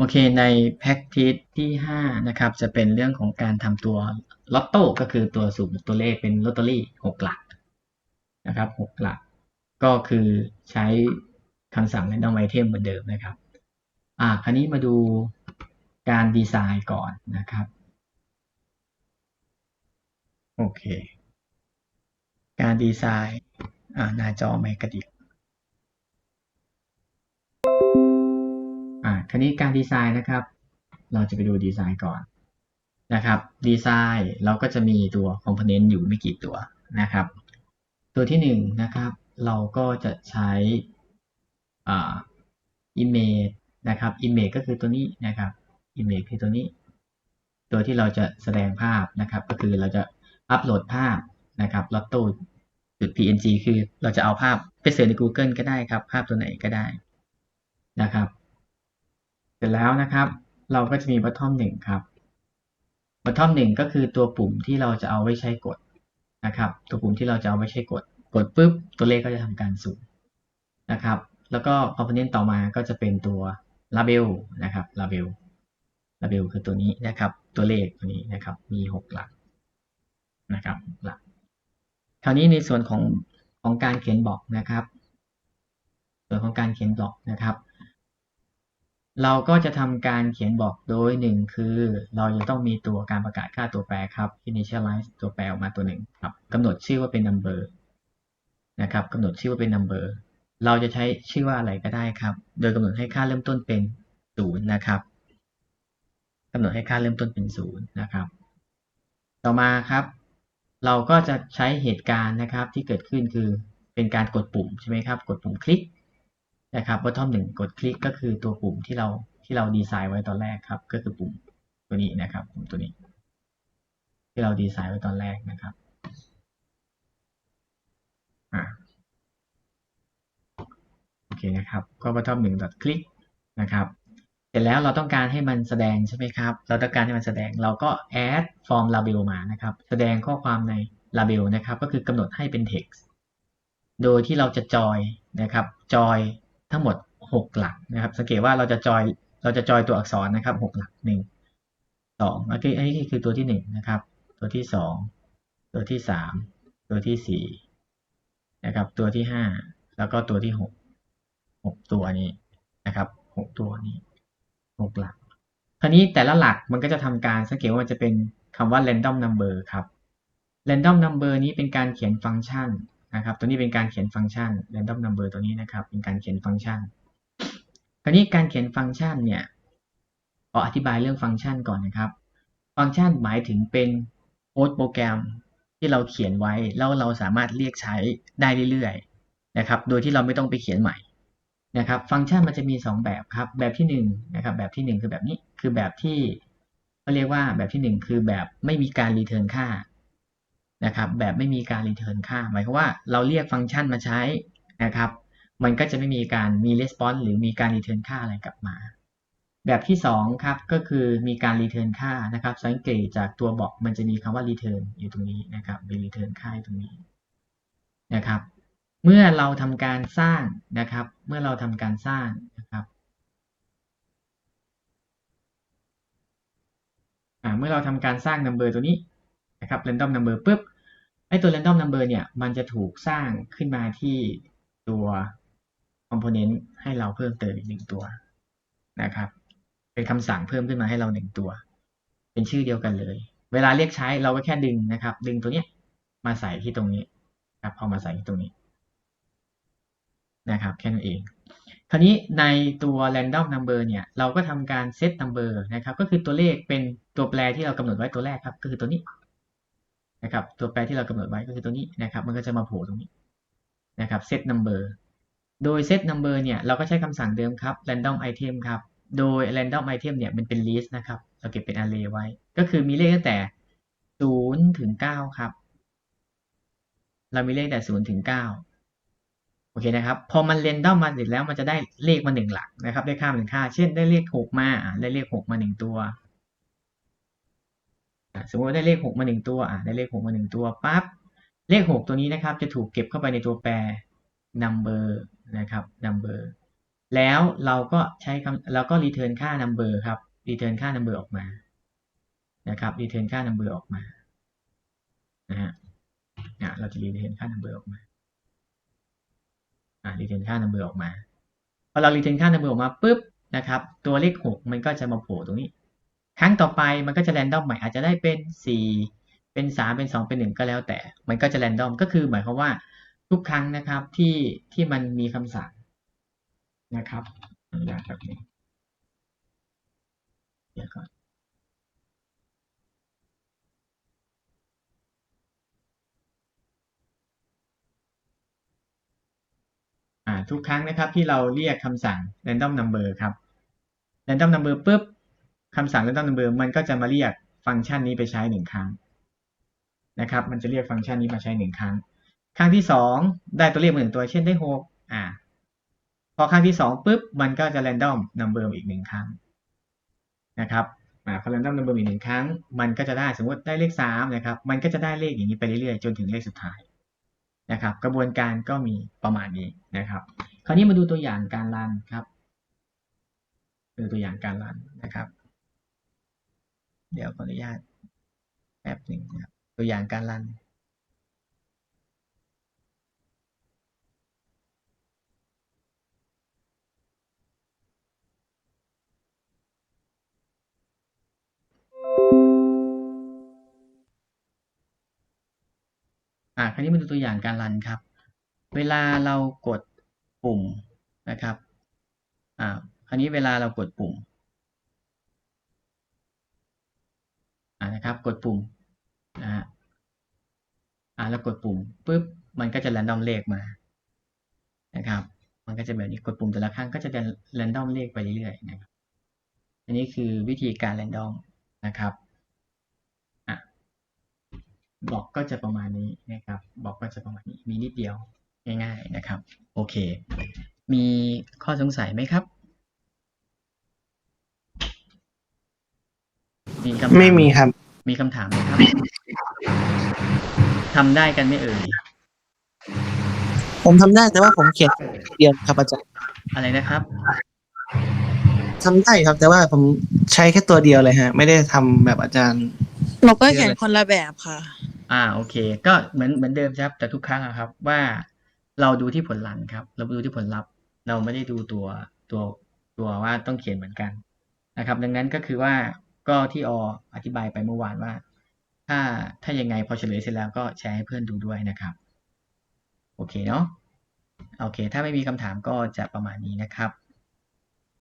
โอเคในแพ็กทิสที่ 5 นะครับ จะเป็นเรื่องของการทำตัวลอตโต้ก็คือตัวสูตรตัวเลขเป็นลอตเตอรี่หกหลักนะครับหกหลัก ก็คือใช้คำสั่ง random item เหมือนเดิมนะครับ อ่าคราวนี้มาดูการดีไซน์ก่อนนะครับ โอเค การดีไซน์อ่าหน้าจอไม่กระดิก คราวนี้การดีไซน์นะครับ เราจะไปดูดีไซน์ก่อนนะครับ ดีไซน์เราก็จะมีตัวคอมโพเนนต์อยู่ไม่กี่ตัวนะครับ ตัวที่หนึ่งนะครับ เราก็จะใช้อ่า image นะครับ image ก็คือตัวนี้นะครับ image คือตัวนี้ ตัวที่เราจะแสดงภาพนะครับ ก็คือเราจะอัปโหลดภาพนะครับ lotto จุด png คือเราจะเอาภาพไปเสิร์ชใน Google ก็ได้ครับ ภาพตัวไหนก็ได้นะครับ เสร็จแล้วนะครับ เราก็จะมี bottom หนึ่งครับ bottom หนึ่งก็คือตัวปุ่มที่เราจะเอาไว้ใช้กดนะครับ ตัวปุ่มที่เราจะเอาไว้ใช้กด กดปุ๊บ ตัวเลขก็จะทำการสุ่มนะครับ แล้วก็ component ต่อมาก็จะเป็นตัว label นะครับ label label คือตัวนี้นะครับ ตัวเลขตัวนี้นะครับ มีหกหลักนะครับหลัก คราวนี้ในส่วนของของการเขียนบล็อกนะครับ ส่วนของการเขียนบล็อกนะครับ เราก็จะทำการเขียนบอกโดยหนึ่งคือเราจะต้องมีตัวการประกาศค่าตัวแปรครับ initialize ตัวแปรออกมาตัวหนึ่งครับกำหนดชื่อว่าเป็น number นะครับกำหนดชื่อว่าเป็น number เราจะใช้ชื่อว่าอะไรก็ได้ครับ โดยกำหนดให้ค่าเริ่มต้นเป็นศูนย์นะครับกำหนดให้ค่าเริ่มต้นเป็นศูนย์นะครับ ต่อมาครับ เราก็จะใช้เหตุการณ์นะครับที่เกิดขึ้นคือเป็นการกดปุ่มใช่ไหมครับ กดปุ่มคลิก นะครับ bottom หนึ่งกดคลิกก็คือตัวปุ่มที่เราที่เราดีไซน์ไว้ตอนแรกครับ ก็คือปุ่มตัวนี้นะครับ ปุ่มตัวนี้ ที่เราดีไซน์ไว้ตอนแรกนะครับอ่าโอเคนะครับ ก็ bottom หนึ่ง dot click นะครับเสร็จแล้วเราต้องการให้มันแสดงใช่ไหมครับ เราต้องการให้มันแสดงเราก็ add form label มานะครับ แสดงข้อความใน label นะครับ ก็คือกำหนดให้เป็น text โดยที่เราจะจอยนะครับจอย ทั้งหมด 6 หลักนะครับสังเกตว่าเราจะจอยเราจะจอยตัวอักษรนะครับ 6 หลัก 1 2อันนี้อันนี้คือตัวที่ 1 นะครับ ตัวที่ 2 ตัวที่ 3 ตัวที่ 4 นะครับ ตัวที่ 5 แล้วก็ตัวที่ 6 6 ตัวนี้นะครับ 6 ตัวนี้ 6 หลักคราวนี้แต่ละหลักมันก็จะทำการสังเกตว่ามันจะเป็นคำว่า random number ครับ random number นี้เป็นการเขียนฟังก์ชัน นะครับ ตัวนี้เป็นการเขียนฟังก์ชัน random number ตัวนี้นะครับ เป็นการเขียนฟังก์ชัน คราวนี้การเขียนฟังก์ชันเนี่ยขออธิบายเรื่องฟังก์ชันก่อนนะครับ ฟังก์ชันหมายถึงเป็นโค้ดโปรแกรมที่เราเขียนไว้ แล้วเราสามารถเรียกใช้ได้เรื่อยๆนะครับ โดยที่เราไม่ต้องไปเขียนใหม่นะครับ ฟังก์ชันมันจะมี 2 แบบครับ แบบที่1นนะครับ แบบที่ 1 คือแบบนี้ คือแบบที่เขาเรียกว่าแบบที่ 1 คือแบบไม่มีการรีเทิร์นค่า นะครับแบบไม่มีการรีเทิร์นค่า หมายความว่าเราเรียกฟังก์ชันมาใช้นะครับมันก็จะไม่มีการมี response หรือมีการรีเทิร์นค่าอะไรกลับมา แบบที่2ครับก็คือมีการรีเทิร์นค่านะครับ สังเกตจากตัวบอกมันจะมีคำว่า return อยู่ตรงนี้นะครับมี return ค่าตรงนี้นะครับเมื่อเราทำการสร้างนะครับ เมื่อเราทำการสร้างนะครับเมื่อเราทำการสร้าง number ตัวนี้ นะครับ random number ปุ๊บไอตัว random number เนี่ยมันจะถูกสร้างขึ้นมาที่ตัว component ให้เราเพิ่มเติมอีกหนึ่งตัวนะครับ เป็นคำสั่งเพิ่มขึ้นมาให้เราหนึ่งตัว เป็นชื่อเดียวกันเลย เวลาเรียกใช้เราก็แค่ดึงนะครับ ดึงตัวเนี้ยมาใส่ที่ตรงนี้ครับพอมาใส่ที่ตรงนี้นะครับแค่นั้นเอง คราวนี้ในตัว random number เนี่ยเราก็ทำการ set number นะครับ ก็คือตัวเลขเป็นตัวแปรที่เรากำหนดไว้ตัวแรกครับ ก็คือตัวนี้ นะครับตัวแปรที่เรากำหนดไว้ก็คือตัวนี้นะครับมันก็จะมาโผล่ตรงนี้นะครับ set number โดย set number เนี่ยเราก็ใช้คำสั่งเดิมครับ random item ครับโดย random item เนี่ยมันเป็น list นะครับเราเก็บเป็น array ไว้ ก็คือมีเลขตั้งแต่0ถึง9ครับเรามีเลขแต่0ถึง9โอเคนะครับพอมัน random มาเสร็จแล้วมันจะได้เลขมา 1 หลักนะครับได้ค่ามาหนึ่งค่า เช่นได้เลข 6 มาได้เลข 6 มา 1 ตัว สมมติว่าได้เลข 6 มา 1 ตัวอะได้เลข 6 มา 1 ตัวปั๊บเลข 6 ตัวนี้นะครับ จะถูกเก็บเข้าไปในตัวแปร number นะครับ number แล้วเราก็ใช้คำเราก็ return ค่า number ครับ return ค่า number ออกมานะครับ return ค่า number ออกมานะฮะอะเราจะ return ค่า number ออกมาอะ return ค่า number ออกมาพอเรา return ค่า number ออกมาปุ๊บนะครับ ตัวเลขหกมันก็จะมาโผล่ตรงนี้ ครั้งต่อไปมันก็จะ random ใหม่อาจจะได้เป็นสี่เป็นสามเป็นสองเป็นหนึ่งก็แล้วแต่ มันก็จะ random ก็คือหมายความว่าทุกครั้งนะครับที่ที่มันมีคำสั่งนะครับอนุญาตแบบนี้เดี๋ยวก่อนทุกครั้งนะครับที่เราเรียกคำสั่ง random number ครับ random number ปุ๊บ คำสั่ง random number มันก็จะมาเรียกฟังก์ชันนี้ไปใช้หนึ่งครั้งนะครับ มันจะเรียกฟังก์ชันนี้มาใช้หนึ่งครั้ง ครั้งที่สองได้ตัวเลขมาหนึ่งตัว เช่นได้หกอ่า พอครั้งที่สองปุ๊บ มันก็จะ random number อีกหนึ่งครั้งนะครับอ่าพอ random number อีกหนึ่งครั้ง มันก็จะได้สมมติได้เลขสามนะครับ มันก็จะได้เลขอย่างนี้ไปเรื่อยๆ จนถึงเลขสุดท้ายนะครับ กระบวนการก็มีประมาณนี้นะครับ คราวนี้มาดูตัวอย่างการรันครับดูตัวอย่างการรันนะครับ เดี๋ยวขออนุญาตแป๊บหนึ่งนะครับตัวอย่างการรันอ่าคราวนี้มาดูตัวอย่างการรันครับ เวลาเรากดปุ่มนะครับอ่าคราวนี้เวลาเรากดปุ่ม อ่า นะครับ กดปุ่มนะฮะอ่าแล้วกดปุ่มปุ๊บมันก็จะ random เลขมานะครับ มันก็จะแบบนี้กดปุ่มแต่ละครั้งก็จะ random เลขไปเรื่อยๆนะครับอันนี้คือวิธีการ random นะครับอะบล็อกก็จะประมาณนี้นะครับบล็อกก็จะประมาณนี้มีนิดเดียวง่าย ๆนะครับ โอเค มีข้อสงสัยไหมครับ มีคำถาไม่มีครับ มีคำถามไหมครับทำได้กันไหม่เอ่ย ผมทำได้แต่ว่าผมเขียนเดียวครับอาจารย์อะไรนะครับ ทำได้ครับ แต่ว่าผมใช้แค่ตัวเดียวเลยฮะ ไม่ได้ทำแบบอาจารย์ เราก็เขียนคนละแบบค่ะ อ่าโอเค ก็เหมือนเหมือนเดิมครับ แต่ทุกครั้งอะครับว่าเราดูที่ผลลัพธ์ครับ เราดูที่ผลลัพธ์ เราไม่ได้ดูตัวตัวตัวว่าต้องเขียนเหมือนกันนะครับ ดังนั้นก็คือว่า ก็ที่ออธิบายไปเมื่อวานว่า ถ้าถ้ายังไงพอเฉลยเสร็จแล้วก็แชร์ให้เพื่อนดูด้วยนะครับ โอเคเนาะโอเค ถ้าไม่มีคำถามก็จะประมาณนี้นะครับ